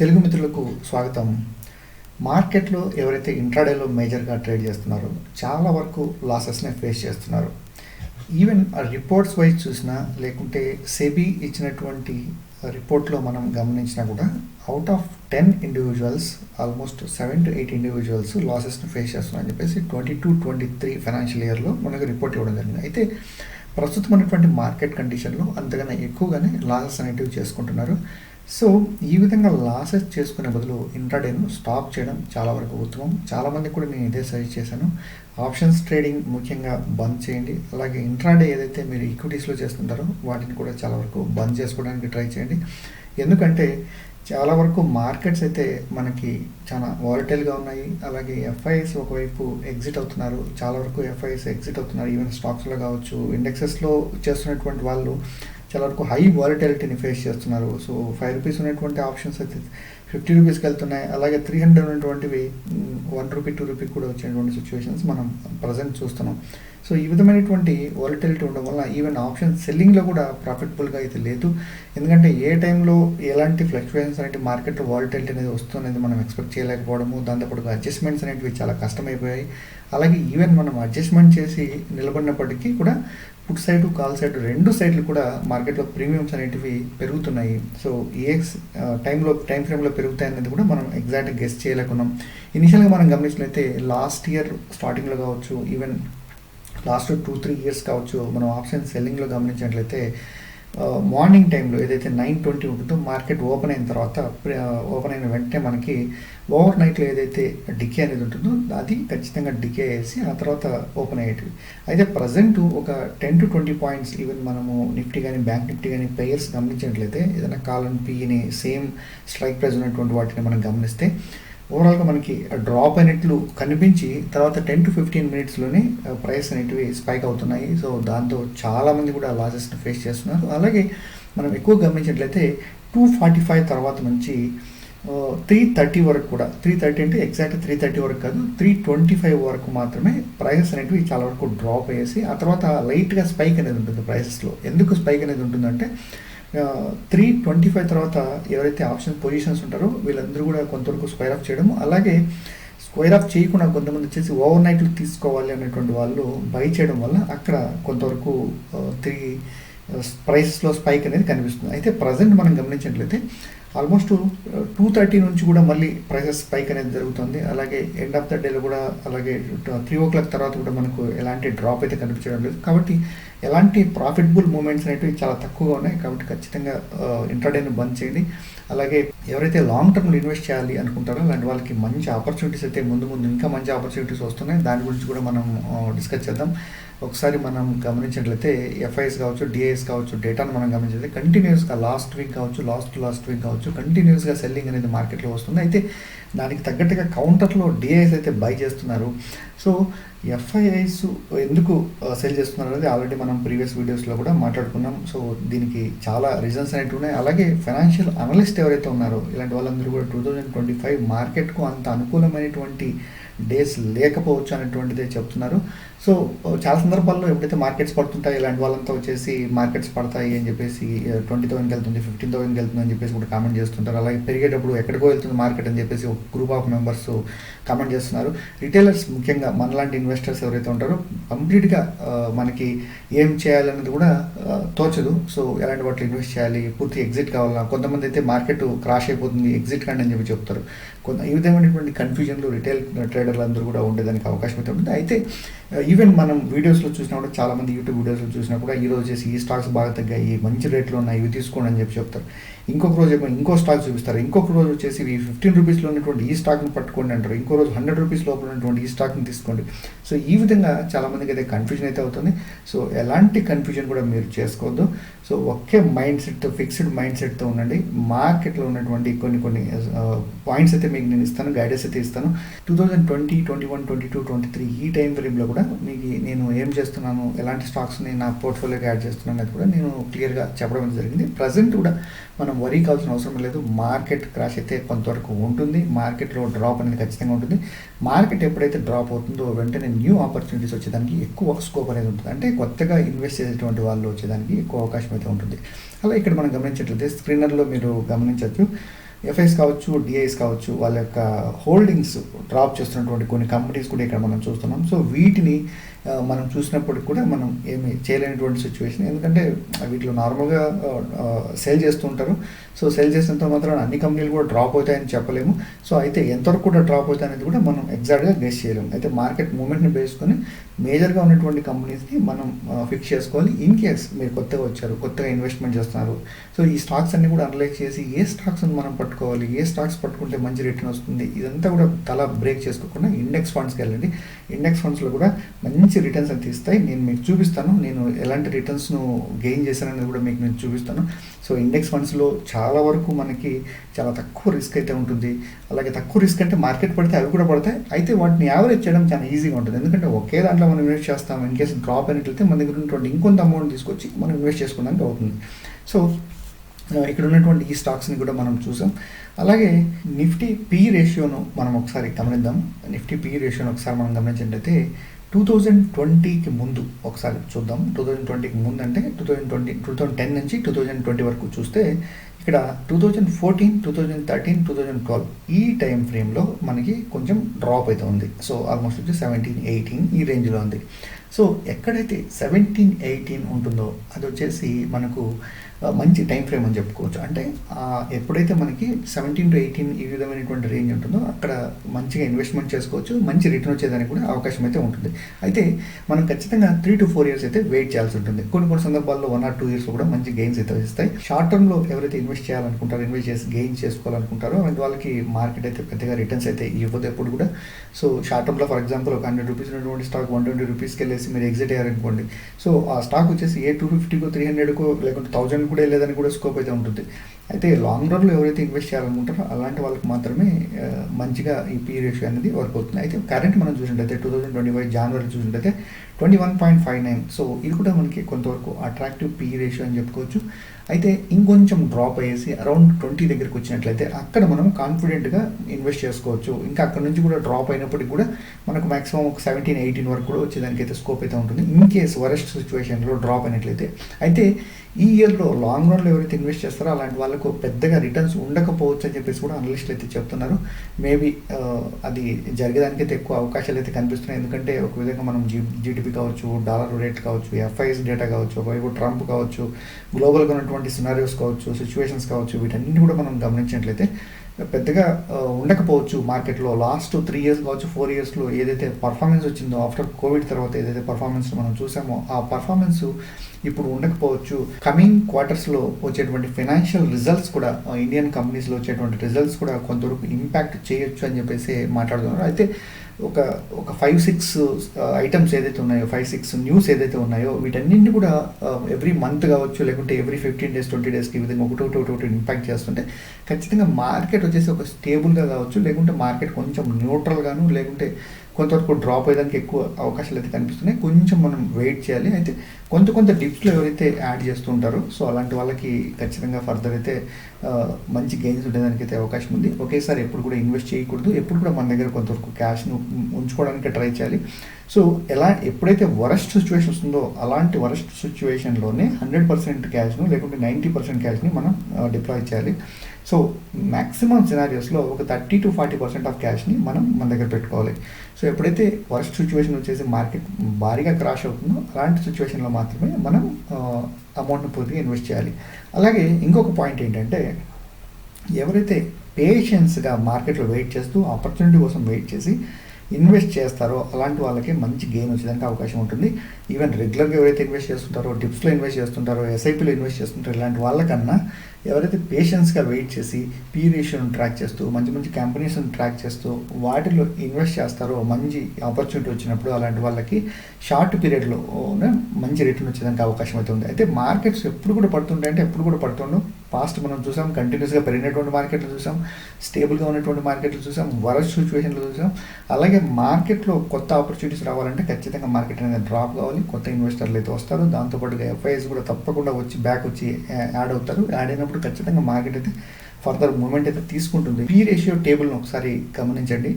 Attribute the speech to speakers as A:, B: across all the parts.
A: తెలుగు మిత్రులకు స్వాగతం. మార్కెట్లో ఎవరైతే ఇంట్రాడేలో మేజర్గా ట్రేడ్ చేస్తున్నారో చాలా వరకు లాసెస్ని ఫేస్ చేస్తున్నారు. ఈవెన్ రిపోర్ట్స్ వైజ్ చూసినా లేకుంటే సెబీ ఇచ్చినటువంటి రిపోర్ట్లో మనం గమనించినా కూడా out of ten individuals almost seven to eight individuals లాసెస్ని face చేస్తున్నారని చెప్పేసి twenty two twenty three financial ఇయర్లో మనకు రిపోర్ట్ ఇవ్వడం జరిగింది. అయితే ప్రస్తుతం ఉన్నటువంటి మార్కెట్ కండిషన్లో అంతగానే ఎక్కువగానే లాసెస్ అనేటివి చేసుకుంటున్నారు. సో ఈ విధంగా లాసెస్ చేసుకునే బదులు ఇంట్రాడేను స్టాప్ చేయడం చాలా వరకు ఉత్తమం. చాలామంది కూడా నేను ఇదే సజెస్ట్ చేశాను. ఆప్షన్స్ ట్రేడింగ్ ముఖ్యంగా బంద్ చేయండి. అలాగే ఇంట్రాడే ఏదైతే మీరు ఈక్విటీస్లో చేస్తుంటారో వాటిని కూడా చాలా వరకు బంద్ చేసుకోవడానికి ట్రై చేయండి. ఎందుకంటే చాలా వరకు మార్కెట్స్ అయితే మనకి చాలా వాలటైల్గా ఉన్నాయి. అలాగే ఎఫ్ఐఎస్ ఒకవైపు ఎగ్జిట్ అవుతున్నారు. చాలా వరకు ఎఫ్ఐఎస్ ఎగ్జిట్ అవుతున్నారు. ఈవెన్ స్టాక్స్లో కావచ్చు ఇండెక్సెస్లో చేస్తున్నటువంటి వాళ్ళు. చాలా వరకు హై వాలిటాలిటీని ఫేస్ చేస్తున్నారు. సో ఫైవ్ రూపీస్ ఉన్నటువంటి ఆప్షన్స్ అయితే ఫిఫ్టీ రూపీస్కి వెళ్తున్నాయి. అలాగే త్రీ హండ్రెడ్ ఉన్నటువంటివి వన్ రూపీ టూ రూపీ కూడా వచ్చినటువంటి సిచ్యువేషన్స్ మనం ప్రజెంట్ చూస్తున్నాం. సో ఈ విధమైనటువంటి వాలిటిలిటీ ఉండడం వల్ల ఈవెన్ ఆప్షన్ సెల్లింగ్లో కూడా ప్రాఫిటబుల్గా అయితే లేదు. ఎందుకంటే ఏ టైంలో ఎలాంటి ఫ్లక్చువేషన్స్ అనేవి మార్కెట్లో వాలిటిలిటీ అనేది వస్తున్నది మనం ఎక్స్పెక్ట్ చేయలేకపోవడము దాంతోపాటు అడ్జస్ట్మెంట్స్ అనేటివి చాలా కష్టమైపోయాయి. అలాగే ఈవెన్ మనం అడ్జస్ట్మెంట్ చేసి నిలబడినప్పటికీ కూడా పుట్ సైడ్ కాల్ సైడ్ రెండు సైడ్లు కూడా మార్కెట్లో ప్రీమియమ్స్ అనేటివి పెరుగుతున్నాయి. సో ఏ టైంలో టైం ఫ్రేమ్లో పెరుగుతాయి అనేది కూడా మనం ఎగ్జాక్ట్గా గెస్ చేయలేకున్నాం. ఇనిషియల్గా మనం గమనించినట్లయితే లాస్ట్ ఇయర్ స్టార్టింగ్లో కావచ్చు even last two three years కావచ్చు మనం ఆప్షన్ సెల్లింగ్లో గమనించినట్లయితే మార్నింగ్ టైంలో ఏదైతే నైన్ ట్వంటీ ఉంటుందో మార్కెట్ ఓపెన్ అయిన తర్వాత ఓపెన్ అయిన వెంటనే మనకి ఓవర్ నైట్లో ఏదైతే డికే అనేది ఉంటుందో అది ఖచ్చితంగా డికే వేసి ఆ తర్వాత ఓపెన్ అయ్యేటివి. అయితే ప్రజెంట్ ఒక ten to twenty points even మనము నిఫ్టీ కానీ బ్యాంక్ నిఫ్టీ కానీ పేయర్స్ గమనించినట్లయితే ఏదైనా కాలన్ పీని సేమ్ స్ట్రైక్ ప్రైస్ ఉన్నటువంటి వాటిని మనం గమనిస్తే ఓవరాల్గా మనకి డ్రాప్ అయినట్లు కనిపించి తర్వాత టెన్ టు ఫిఫ్టీన్ మినిట్స్లోనే ప్రైస్ అనేటివి స్పైక్ అవుతున్నాయి. సో దాంతో చాలామంది కూడా లాసెస్ని ఫేస్ చేస్తున్నారు. అలాగే మనం ఎక్కువ గమనించినట్లయితే టూ ఫార్టీ ఫైవ్ తర్వాత నుంచి త్రీ థర్టీ వరకు కూడా త్రీ థర్టీ అంటే ఎగ్జాక్ట్ త్రీ థర్టీ వరకు కాదు త్రీ ట్వంటీ ఫైవ్ వరకు మాత్రమే ప్రైసెస్ అనేటివి చాలా వరకు డ్రాప్ అయ్యేసి ఆ తర్వాత లైట్గా స్పైక్ అనేది ఉంటుంది ప్రైసెస్లో ఎందుకు స్పైక్ అనేది ఉంటుందంటే త్రీ ట్వంటీ ఫైవ్ తర్వాత ఎవరైతే ఆప్షన్ పొజిషన్స్ ఉంటారో వీళ్ళందరూ కూడా కొంతవరకు స్క్వైర్ ఆఫ్ చేయడము. అలాగే స్క్వైర్ ఆఫ్ చేయకుండా కొంతమంది వచ్చేసి ఓవర్ నైట్లు తీసుకోవాలి అనేటువంటి వాళ్ళు బై చేయడం వల్ల అక్కడ కొంతవరకు త్రీ ప్రైస్లో స్పైక్ అనేది కనిపిస్తుంది. అయితే ప్రజెంట్ మనం గమనించినట్లయితే ఆల్మోస్ట్ టూ థర్టీ నుంచి కూడా మళ్ళీ ప్రైసెస్ స్పైక్ అనేది జరుగుతుంది. అలాగే ఎండ్ ఆఫ్ ద డేలో కూడా అలాగే త్రీ ఓ క్లాక్ తర్వాత కూడా మనకు ఎలాంటి డ్రాప్ అయితే కనిపించడం లేదు. కాబట్టి ఎలాంటి ప్రాఫిటబుల్ మూమెంట్స్ అనేవి చాలా తక్కువగా ఉన్నాయి. కాబట్టి ఖచ్చితంగా ఇంట్రాడేను బంద్ చేయండి. అలాగే ఎవరైతే లాంగ్ టర్మ్లో ఇన్వెస్ట్ చేయాలి అనుకుంటారో అలాంటి వాళ్ళకి మంచి ఆపర్చునిటీస్ అయితే ముందు ముందు ఇంకా మంచి ఆపర్చునిటీస్ వస్తున్నాయి. దాని గురించి కూడా మనం డిస్కస్ చేద్దాం. ఒకసారి మనం గమనించినట్లయితే ఎఫ్ఐఎస్ కావచ్చు డిఐఎస్ కావచ్చు డేటాను మనం గమనించితే కంటిన్యూస్గా లాస్ట్ వీక్ కావచ్చు లాస్ట్ లాస్ట్ వీక్ కావచ్చు కంటిన్యూస్గా సెల్లింగ్ అనేది మార్కెట్లో వస్తుంది. అయితే దానికి తగ్గట్టుగా కౌంటర్లో డిఐఎస్ అయితే బై చేస్తున్నారు. సో ఎఫ్ఐఐస్ ఎందుకు uh, సెల్ చేస్తున్నారు అనేది ఆల్రెడీ మనం ప్రీవియస్ వీడియోస్లో కూడా మాట్లాడుకున్నాం. సో దీనికి చాలా రీజన్స్ అనేవి ఉన్నాయి. అలాగే ఫైనాన్షియల్ అనలిస్ట్ ఎవరైతే ఉన్నారో ఇలాంటి వాళ్ళందరూ కూడా టూ థౌజండ్ ట్వంటీ ఫైవ్ మార్కెట్కు అంత అనుకూలమైనటువంటి డేస్ లేకపోవచ్చు అనేటువంటిదే చెప్తున్నారు. సో చాలా సందర్భాల్లో ఎప్పుడైతే మార్కెట్స్ పడుతుంటాయి ఇలాంటి వాళ్ళంతా వచ్చేసి మార్కెట్స్ పడతాయి అని చెప్పేసి ట్వంటీ థౌసండ్కి వెళ్తుంది ఫిఫ్టీన్ థౌసండ్కి వెళ్తుంది అని చెప్పేసి కూడా కామెంట్ చేస్తుంటారు. అలాగే పెరిగేటప్పుడు ఎక్కడికో వెళ్తుంది మార్కెట్ అని చెప్పేసి ఒక గ్రూప్ ఆఫ్ మెంబర్స్ కామెంట్ చేస్తున్నారు. రిటైలర్స్ ముఖ్యంగా మనలాంటి ఇన్వెస్టర్స్ ఎవరైతే ఉంటారో కంప్లీట్గా మనకి ఏం చేయాలనేది కూడా తోచదు. సో ఎలాంటి వాటిలో ఇన్వెస్ట్ చేయాలి పూర్తి ఎగ్జిట్ కావాలా కొంతమంది అయితే మార్కెట్ క్రాష్ అయిపోతుంది ఎగ్జిట్ కండి అని చెప్పి చెప్తారు. కొంత ఈ విధమైనటువంటి కన్ఫ్యూజన్లు రిటైల్ ట్రేడర్లు అందరూ కూడా ఉండేదానికి అవకాశం అయితే ఉంటుంది. అయితే ఈవెన్ మనం వీడియోస్లో చూసినా కూడా చాలామంది యూట్యూబ్ వీడియోస్లో చూసినా కూడా ఈ రోజు చేసి ఈ స్టాక్స్ బాగా తగ్గాయి మంచి రేట్లో ఉన్నాయి ఇవి తీసుకోండి అని చెప్పి చెప్తారు. ఇంకొక రోజు ఏమో ఇంకో స్టాక్ చూపిస్తారు. ఇంకొక రోజు వచ్చేసి ఈ ఫిఫ్టీన్ రూపీస్లో ఉన్నటువంటి ఈ స్టాక్ని పట్టుకోండి అంటారు. ఇంకో రోజు హండ్రెడ్ రూపీస్ లోపల ఉన్నటువంటి ఈ స్టాక్ని తీసుకోండి. సో ఈ విధంగా చాలామందికి అయితే కన్ఫ్యూజన్ అయితే అవుతుంది. సో ఎలాంటి కన్ఫ్యూజన్ కూడా మీరు చేసుకోవద్దు. సో ఒకే మైండ్ సెట్తో ఫిక్స్డ్ మైండ్ సెట్తో ఉండండి. మార్కెట్లో ఉన్నటువంటి కొన్ని కొన్ని పాయింట్స్ అయితే మీకు నేను ఇస్తాను. గైడెన్స్ అయితే ఇస్తాను. Two thousand twenty twenty one twenty two twenty three ఈ టైం ఫ్రేమ్లో కూడా మీకు నేను ఏం చేస్తున్నాను ఎలాంటి స్టాక్స్ని నా పోర్ట్ఫోలియోకి యాడ్ చేస్తున్నాను అనేది కూడా నేను క్లియర్గా చెప్పడం జరిగింది. ప్రజెంట్ కూడా మనం వరీ కావాల్సిన అవసరం లేదు. మార్కెట్ క్రాష్ అయితే కొంతవరకు ఉంటుంది. మార్కెట్లో డ్రాప్ అనేది ఖచ్చితంగా ఉంటుంది. మార్కెట్ ఎప్పుడైతే డ్రాప్ అవుతుందో వెంటనే న్యూ ఆపర్చునిటీస్ వచ్చేదానికి ఎక్కువ స్కోప్ అనేది ఉంటుంది. అంటే కొత్తగా ఇన్వెస్ట్ చేసేటువంటి వాళ్ళు వచ్చేదానికి ఎక్కువ అవకాశం అయితే ఉంటుంది. అలా ఇక్కడ మనం గమనించట్లయితే స్క్రీనర్లో మీరు గమనించవచ్చు. ఎఫ్ఐస్ కావచ్చు డిఐస్ కావచ్చు వాళ్ళ యొక్క హోల్డింగ్స్ డ్రాప్ చేస్తున్నటువంటి కొన్ని కంపెనీస్ కూడా ఇక్కడ మనం చూస్తున్నాం. సో వీటిని మనం చూసినప్పటికి కూడా మనం ఏమి చేయలేనటువంటి సిచ్యువేషన్ ఎందుకంటే వీటిలో నార్మల్గా సేల్ చేస్తూ ఉంటారు. సో సేల్ చేసినంత మాత్రం అన్ని కంపెనీలు కూడా డ్రాప్ అవుతాయని చెప్పలేము. సో అయితే ఎంతవరకు కూడా డ్రాప్ అవుతాయి అనేది కూడా మనం ఎగ్జాక్ట్గా గెస్ చేయలేము. అయితే మార్కెట్ మూమెంట్ని బేసుకొని మేజర్గా ఉన్నటువంటి కంపెనీస్ని మనం ఫిక్స్ చేసుకోవాలి. ఇన్ కేస్ మీరు కొత్తగా వచ్చారు కొత్తగా ఇన్వెస్ట్మెంట్ చేస్తున్నారు. సో ఈ స్టాక్స్ అన్ని కూడా అనలైజ్ చేసి ఏ స్టాక్స్ మనం పట్టుకోవాలి? ఏ స్టాక్స్ పట్టుకుంటే మంచి రిటర్న్ వస్తుంది? ఇదంతా కూడా తల బ్రేక్ చేసుకోకుండా ఇండెక్స్ ఫండ్స్కి వెళ్ళండి. ఇండెక్స్ ఫండ్స్లో కూడా మంచి రిటర్న్స్ అని తీస్తాయి. నేను మీకు చూపిస్తాను. నేను ఎలాంటి రిటర్న్స్ను గెయిన్ చేశాననేది కూడా మీకు నేను చూపిస్తాను. సో ఇండెక్స్ ఫండ్స్లో చాలా వరకు మనకి చాలా తక్కువ రిస్క్ అయితే ఉంటుంది. అలాగే తక్కువ రిస్క్ అంటే మార్కెట్ పడితే అవి కూడా పడతాయి. అయితే వాటిని యావరేజ్ చేయడం చాలా ఈజీగా ఉంటుంది. ఎందుకంటే ఒకే దాంట్లో మనం ఇన్వెస్ట్ చేస్తాం. ఇన్ కేసు డ్రాప్ అయినట్లయితే మన దగ్గర ఉన్నటువంటి ఇంకొంత అమౌంట్ తీసుకొచ్చి మనం ఇన్వెస్ట్ చేసుకోవడానికి అవుతుంది. సో ఇక్కడ ఉన్నటువంటి ఈ స్టాక్స్ని కూడా మనం చూసాం. అలాగే నిఫ్టీ పీ రేషియోను మనం ఒకసారి గమనిద్దాం. నిఫ్టీ పీ రేషియోను ఒకసారి మనం గమనించినట్లయితే టూ థౌజండ్ ట్వంటీకి ముందు ఒకసారి చూద్దాం. టూ థౌజండ్ ట్వంటీకి ముందు అంటే two thousand twenty two thousand ten నుంచి టూ థౌజండ్ ట్వంటీ వరకు చూస్తే ఇక్కడ two thousand fourteen two thousand thirteen two thousand twelve ఈ టైం ఫ్రేమ్లో మనకి కొంచెం డ్రాప్ అయితే ఉంది. సో ఆల్మోస్ట్ వచ్చి సెవెంటీన్ ఎయిటీన్ ఈ రేంజ్లో ఉంది. సో ఎక్కడైతే సెవెంటీన్ ఎయిటీన్ ఉంటుందో అది వచ్చేసి మనకు మంచి టైం ఫ్రేమ్ అని చెప్పుకోవచ్చు. అంటే ఎప్పుడైతే మనకి సెవెంటీన్ టు ఎయిటీన్ ఈ విధమైనటువంటి రేంజ్ ఉంటుందో అక్కడ మంచిగా ఇన్వెస్ట్మెంట్ చేసుకోవచ్చు మంచి రిటర్న్ వచ్చేదానికి కూడా అవకాశం అయితే ఉంటుంది. అయితే మనం ఖచ్చితంగా త్రీ టు ఫోర్ ఇయర్స్ అయితే వెయిట్ చేయాల్సి ఉంటుంది. కొన్ని కొన్ని సందర్భాల్లో వన్ ఆర్ టూ ఇయర్స్ కూడా మంచి గెయిన్స్ అయితే వస్తాయి. షార్ట్ టర్మ్లో ఎవరైతే ఇన్వెస్ట్ చేయాలనుకుంటారో ఇన్వెస్ట్ చేసి గెయిన్ చేసుకోవాలనుకుంటారో వాళ్ళకి మార్కెట్ అయితే పెద్దగా రిటర్న్స్ అయితే ఇవ్వదు ఎప్పుడు కూడా. సో షార్ట్ టర్మ్లో ఫర్ ఎగ్జాంపుల్ ఒక హండ్రెడ్ రూపీస్ ఉన్నటువంటి స్టాక్ వన్ ట్వంటీ రూపీస్కి వెళ్ళేసి మీరు ఎగ్జిట్ అయ్యారనుకోండి. సో ఆ స్టాక్ వచ్చేసి ఏ టూ ఫిఫ్టీకో త్రీ హండ్రెడ్కో లేకుంటే థౌజండ్ కూడా వెళ్ళేదని కూడా స్కోప్ అయితే ఉంటుంది. అయితే లాంగ్ రన్లో ఎవరైతే ఇన్వెస్ట్ చేయాలనుకుంటారో అలాంటి వాళ్ళకి మాత్రమే మంచిగా ఈ పీ రేషియో అనేది వర్క్ అవుతుంది. అయితే కరెంట్ మనం చూసినట్టయితే టూ థౌజండ్ ట్వంటీ ఫైవ్ జనవరి చూసినట్టయితే twenty one point five nine so ఇది కూడా మనకి కొంతవరకు అట్రాక్టివ్ పీ రేషియో అని చెప్పుకోవచ్చు. అయితే ఇంకొంచెం డ్రాప్ అయ్యేసి అరౌండ్ ట్వంటీ దగ్గరికి వచ్చినట్లయితే అక్కడ మనం కాన్ఫిడెంట్గా ఇన్వెస్ట్ చేసుకోవచ్చు. ఇంకా అక్కడ నుంచి కూడా డ్రాప్ అయినప్పటికీ కూడా మనకు మాక్సిమం ఒక సెవెంటీన్ ఎయిటీన్ వరకు కూడా వచ్చేదానికి అయితే స్కోప్ అయితే ఉంటుంది. ఇన్ కేస్ వరెస్ట్ సిచ్యువేషన్లో డ్రాప్ అయినట్లయితే అయితే ఈ ఇయర్లో లాంగ్ రన్లో ఎవరైతే ఇన్వెస్ట్ చేస్తారో అలాంటి వాళ్ళకి పెద్దగా రిటర్న్స్ ఉండకపోవచ్చు అని చెప్పేసి కూడా అనలిస్టులు అయితే చెప్తున్నారు. మేబీ uh, అది జరిగేదానికైతే ఎక్కువ అవకాశాలు అయితే కనిపిస్తున్నాయి. ఎందుకంటే ఒక విధంగా మనం జీ జీడిపి కావచ్చు డాలర్ రేట్ కావచ్చు ఎఫ్ఐఎస్ డేటా కావచ్చు ఒకవైపు ట్రంప్ కావచ్చు గ్లోబల్గా ఉన్నటువంటి సినారియోస్ కావచ్చు సిచ్యువేషన్స్ కావచ్చు వీటన్నిటి కూడా మనం గమనించినట్లయితే పెద్దగా uh, ఉండకపోవచ్చు మార్కెట్లో. లాస్ట్ త్రీ ఇయర్స్ కావచ్చు ఫోర్ ఇయర్స్లో ఏదైతే పర్ఫార్మెన్స్ వచ్చిందో ఆఫ్టర్ కోవిడ్ తర్వాత ఏదైతే పర్ఫార్మెన్స్ మనం చూసామో ఆ పర్ఫార్మెన్స్ ఇప్పుడు ఉండకపోవచ్చు. కమింగ్ క్వార్టర్స్లో వచ్చేటువంటి ఫైనాన్షియల్ రిజల్ట్స్ కూడా ఇండియన్ కంపెనీస్లో వచ్చేటువంటి రిజల్ట్స్ కూడా కొంతవరకు ఇంపాక్ట్ చేయొచ్చు అని చెప్పేసి మాట్లాడుతున్నారు. అయితే ఒక ఒక ఫైవ్ సిక్స్ ఐటమ్స్ ఏదైతే ఉన్నాయో ఫైవ్ సిక్స్ న్యూస్ ఏదైతే ఉన్నాయో వీటన్నింటినీ కూడా ఎవ్రీ మంత్ కావచ్చు లేకుంటే ఎవ్రీ ఫిఫ్టీన్ డేస్ ట్వంటీ డేస్కి ఈ విధంగా ఒకటి ఒకటి ఒకటి ఒకటి ఇంపాక్ట్ చేస్తుంటే ఖచ్చితంగా మార్కెట్ వచ్చేసి ఒక స్టేబుల్గా కావచ్చు లేకుంటే మార్కెట్ కొంచెం న్యూట్రల్గాను లేకుంటే కొంతవరకు డ్రాప్ అయ్యేదానికి ఎక్కువ అవకాశాలు అయితే కనిపిస్తున్నాయి. కొంచెం మనం వెయిట్ చేయాలి. అయితే కొంత కొంత డిప్స్లో ఎవరైతే యాడ్ చేస్తూ ఉంటారో సో అలాంటి వాళ్ళకి ఖచ్చితంగా ఫర్దర్ అయితే మంచి గెయిన్స్ ఉండేదానికి అయితే అవకాశం ఉంది. ఒకేసారి ఎప్పుడు కూడా ఇన్వెస్ట్ చేయకూడదు. ఎప్పుడు కూడా మన దగ్గర కొంతవరకు క్యాష్ను ఉంచుకోవడానికి ట్రై చేయాలి. సో ఎలా ఎప్పుడైతే వరస్ట్ సిచ్యువేషన్ వస్తుందో అలాంటి వరస్ట్ సిచ్యువేషన్లోనే హండ్రెడ్ పర్సెంట్ క్యాష్ను లేకుంటే నైంటీ పర్సెంట్ క్యాష్ని మనం డిప్లాయ్ చేయాలి. సో మ్యాక్సిమం సినారియోస్లో ఒక thirty to forty percent of క్యాష్ని మనం మన దగ్గర పెట్టుకోవాలి. సో ఎప్పుడైతే వరస్ట్ సిచ్యువేషన్ వచ్చేసి మార్కెట్ భారీగా క్రాష్ అవుతుందో అలాంటి సిచ్యువేషన్లో మాత్రమే మనం అమౌంట్ని పూర్తిగా ఇన్వెస్ట్ చేయాలి. అలాగే ఇంకొక పాయింట్ ఏంటంటే ఎవరైతే పేషెన్స్గా మార్కెట్లో వెయిట్ చేస్తూ ఆపర్చునిటీ కోసం వెయిట్ చేసి ఇన్వెస్ట్ చేస్తారో అలాంటి వాళ్ళకి మంచి గెయిన్ వచ్చేదానికి అవకాశం ఉంటుంది. ఈవెన్ రెగ్యులర్గా ఎవరైతే ఇన్వెస్ట్ చేస్తుంటారో డిప్స్లో ఇన్వెస్ట్ చేస్తుంటారో ఎస్ఐపిలో ఇన్వెస్ట్ చేస్తుంటారో ఇలాంటి వాళ్ళకన్నా ఎవరైతే పేషెన్స్గా వెయిట్ చేసి పీ రేషియోను ట్రాక్ చేస్తూ మంచి మంచి కంపెనీస్ని ట్రాక్ చేస్తూ వాటిలో ఇన్వెస్ట్ చేస్తారో మంచి ఆపర్చునిటీ వచ్చినప్పుడు అలాంటి వాళ్ళకి షార్ట్ పీరియడ్లో మంచి రిటర్న్ వచ్చేదానికి అవకాశం అయితే ఉంది. అయితే మార్కెట్స్ ఎప్పుడు కూడా పడుతుంటాయి అంటే ఎప్పుడు కూడా పడుతుండవు. పాస్ట్ మనం చూసాం కంటిన్యూస్గా పెరిగినటువంటి మార్కెట్లు చూసాం స్టేబుల్గా ఉన్నటువంటి మార్కెట్లు చూసాం వరస్ట్ సిచ్యువేషన్లు చూసాం. అలాగే మార్కెట్లో కొత్త ఆపర్చునిటీస్ రావాలంటే ఖచ్చితంగా మార్కెట్ అనేది డ్రాప్ కావాలి. కొత్త ఇన్వెస్టర్లు అయితే వస్తారు. దాంతోపాటుగా ఎఫ్ఐఎస్ కూడా తప్పకుండా వచ్చి బ్యాక్ వచ్చి యాడ్ అవుతారు. యాడ్ అయినప్పుడు ఖచ్చితంగా మార్కెట్ అయితే ఫర్దర్ మూమెంట్ అయితే తీసుకుంటుంది. పీ రేషియో టేబుల్ను ఒకసారి గమనించండి.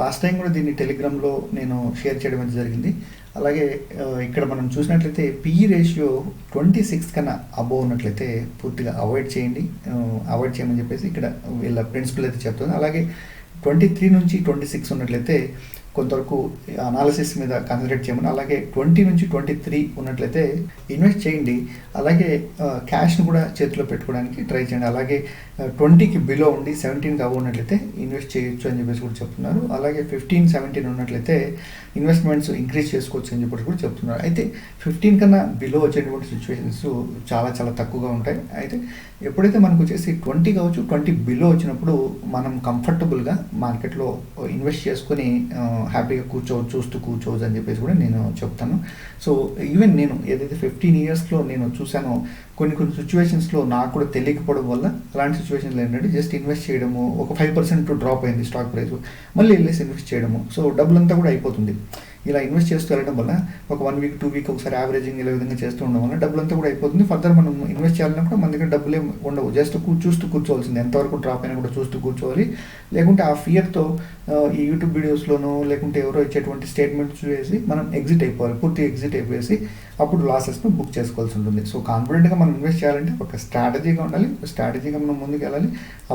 A: లాస్ట్ టైం కూడా దీన్ని టెలిగ్రామ్లో నేను షేర్ చేయడం అయితే జరిగింది. అలాగే uh, ఇక్కడ మనం చూసినట్లయితే పీ రేషియో ట్వంటీ సిక్స్ కన్నా అబోవ్ ఉన్నట్లయితే పూర్తిగా అవాయిడ్ చేయండి. Uh, అవాయిడ్ చేయమని చెప్పేసి ఇక్కడ వీళ్ళ ప్రిన్సిపల్ అయితే చెప్తుంది. అలాగే ట్వంటీ త్రీ నుంచి ట్వంటీ సిక్స్ ఉన్నట్లయితే కొంతవరకు అనాలిసిస్ మీద కాన్సన్ట్రేట్ చేయమని అలాగే ట్వంటీ నుంచి ట్వంటీ త్రీ ఉన్నట్లయితే ఇన్వెస్ట్ చేయండి. అలాగే క్యాష్ను కూడా చేతిలో పెట్టుకోవడానికి ట్రై చేయండి. అలాగే ట్వంటీకి బిలో ఉండి సెవెంటీన్కి అవ్వ ఉన్నట్లయితే ఇన్వెస్ట్ చేయొచ్చు అని చెప్పేసి కూడా చెప్తున్నారు. అలాగే ఫిఫ్టీన్ సెవెంటీన్ ఉన్నట్లయితే ఇన్వెస్ట్మెంట్స్ ఇంక్రీజ్ చేసుకోవచ్చు అని చెప్పేసి కూడా చెప్తున్నారు. అయితే ఫిఫ్టీన్ కన్నా బిలో వచ్చేటువంటి సిచ్యువేషన్స్ చాలా చాలా తక్కువగా ఉంటాయి. అయితే ఎప్పుడైతే మనకు వచ్చేసి ట్వంటీ కావచ్చు ట్వంటీ బిలో వచ్చినప్పుడు మనం కంఫర్టబుల్గా మార్కెట్లో ఇన్వెస్ట్ చేసుకొని హ్యాపీగా కూర్చోవచ్చు చూస్తూ కూర్చోవచ్చు అని చెప్పేసి కూడా నేను చెప్తాను. సో ఈవెన్ నేను ఏదైతే ఫిఫ్టీన్ ఇయర్స్లో నేను చూశానో కొన్ని కొన్ని సిచ్యువేషన్స్లో నాకు కూడా తెలియకపోవడం వల్ల అలాంటి సిచ్యువేషన్లో ఏంటంటే జస్ట్ ఇన్వెస్ట్ చేయడము ఒక ఫైవ్ పర్సెంట్ డ్రాప్ అయింది స్టాక్ ప్రైస్ మళ్ళీ వెళ్ళేసి ఇన్వెస్ట్ చేయడము. సో డబ్బులంతా కూడా అయిపోతుంది. ఇలా ఇన్వెస్ట్ చేస్తూ వెళ్ళడం వల్ల ఒక వన్ వీక్ టూ వీక్ ఒకసారి యావరేజింగ్ ఇలా విధంగా చేస్తూ ఉండడం వల్ల డబ్బులంతా కూడా అయిపోతుంది. ఫర్దర్ మనం ఇన్వెస్ట్ చేయాలన్నా కూడా మన దగ్గర డబ్బులే ఉండవు. జస్ట్ చూస్తూ కూర్చోవాల్సింది. ఎంతవరకు డ్రాప్ అయినా కూడా చూస్తూ కూర్చోవాలి. లేకుంటే ఆ ఫియర్తో ఈ యూట్యూబ్ వీడియోస్లోనో లేకుంటే ఎవరో ఇచ్చేటువంటి స్టేట్మెంట్స్ వేసి మనం ఎగ్జిట్ అయిపోవాలి. పూర్తి ఎగ్జిట్ అయిపోయేసి అప్పుడు లాసెస్ను బుక్ చేసుకోవాల్సి ఉంటుంది. సో కాన్ఫిడెంట్గా మనం ఇన్వెస్ట్ చేయాలంటే ఒక స్ట్రాటజీగా ఉండాలి. స్ట్రాటజీగా మనం ముందుకు వెళ్ళాలి అప్పుడు